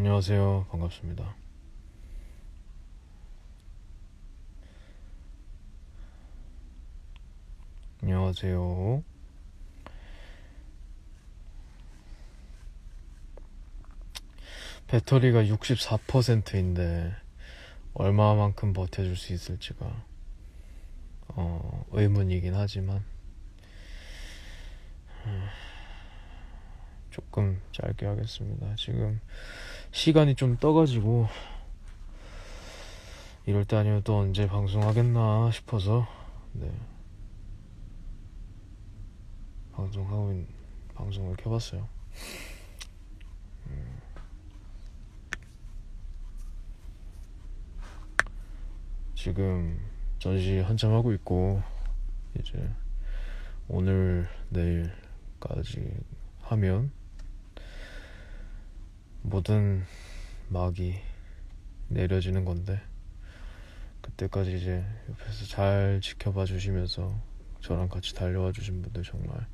안녕하세요. 반갑습니다. 안녕하세요. 배터리가 64%인데 얼마만큼 버텨줄 수 있을지가 어, 의문이긴 하지만 음, 조금 짧게 하겠습니다. 지금 시간이 좀 떠가지고 이럴 때 아니면 또 언제 방송하겠나 싶어서 네 방송하고 있, 방송을 켜봤어요. 음. 지금 전시 한참 하고 있고 이제 오늘 내일까지 하면 모든 막이 내려지는 건데 그때까지 이제 옆에서 잘 지켜봐 주시면서 저랑 같이 달려와 주신 분들 정말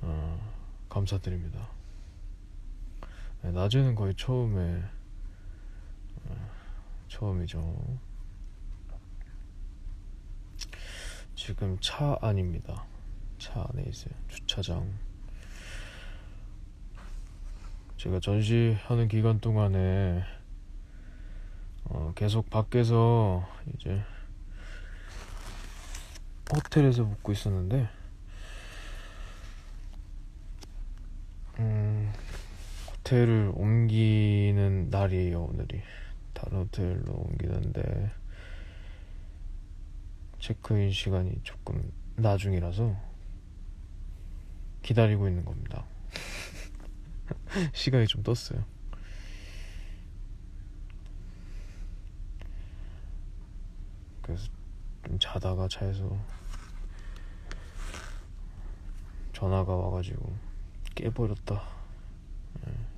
어, 감사드립니다. 네, 낮에는 거의 처음에 어, 처음이죠. 지금 차 안입니다. 차 안에 있어요. 주차장. 제가 전시하는 기간 동안에 어, 계속 밖에서 이제 호텔에서 묵고 있었는데 음, 호텔을 옮기는 날이에요 오늘이. 다른 호텔로 옮기는데 체크인 시간이 조금 나중이라서 기다리고 있는 겁니다 시간이 좀 떴어요 그래서 좀 자다가 차에서 전화가 와가지고 깨버렸다. 예.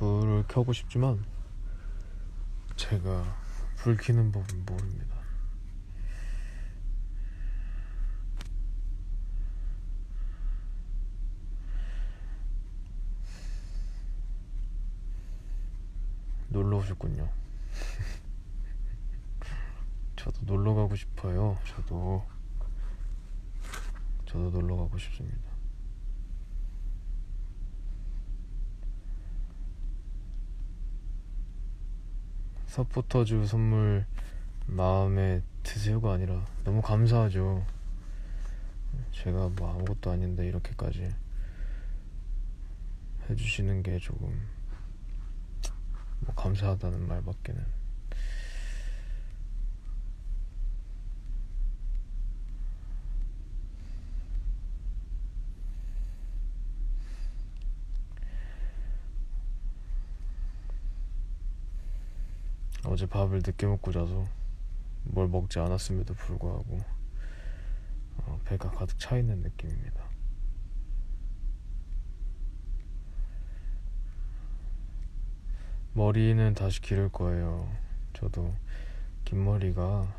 불을 켜고 싶지만 제가 불 켜는 법은 모릅니다. 놀러 오셨군요. 저도 놀러 가고 싶어요. 저도 저도 놀러 가고 싶습니다. 서포터즈 선물 마음에 드세요가 아니라 너무 감사하죠. 제가 뭐 아무것도 아닌데 이렇게까지 해주시는 게 조금 뭐 감사하다는 말밖에는 어제 밥을 늦게 먹고 자서 뭘 먹지 않았음에도 불구하고 어, 배가 가득 차 있는 느낌입니다. 머리는 다시 기를 거예요. 저도 긴 머리가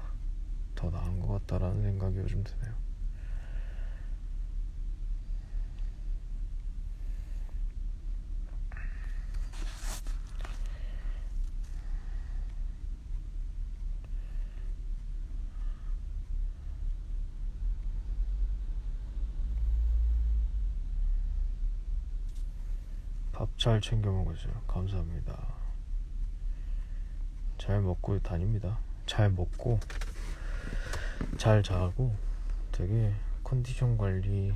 더 나은 것 같다라는 생각이 요즘 드네요. 밥 잘 챙겨 먹으세요. 감사합니다. 잘 먹고 다닙니다. 잘 먹고 잘 자고 되게 컨디션 관리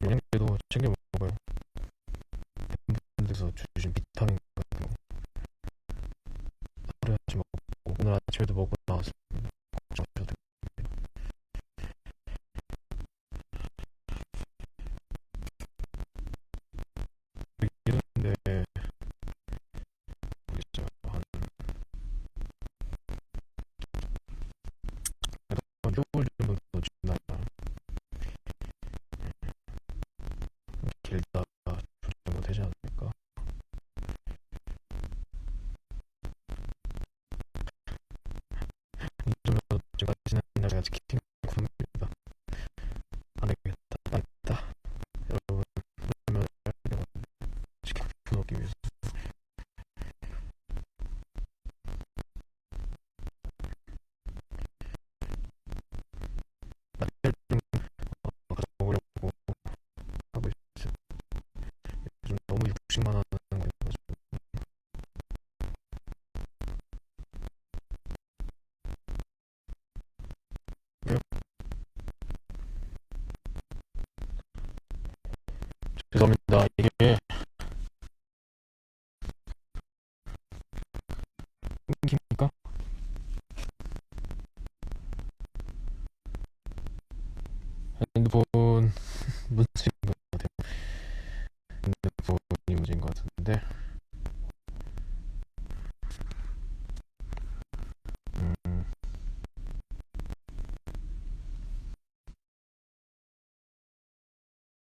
영양제도 챙겨 먹어요. 밴드에서 주신 비타민 같은 거 하루에 한씩 먹고 오늘 아침에도 먹고 맨날 제가 치킨 죄송합니다. 이게 끊깁니까? 핸드폰 문제인 것 같아요. 핸드폰이 문제인 것 같은데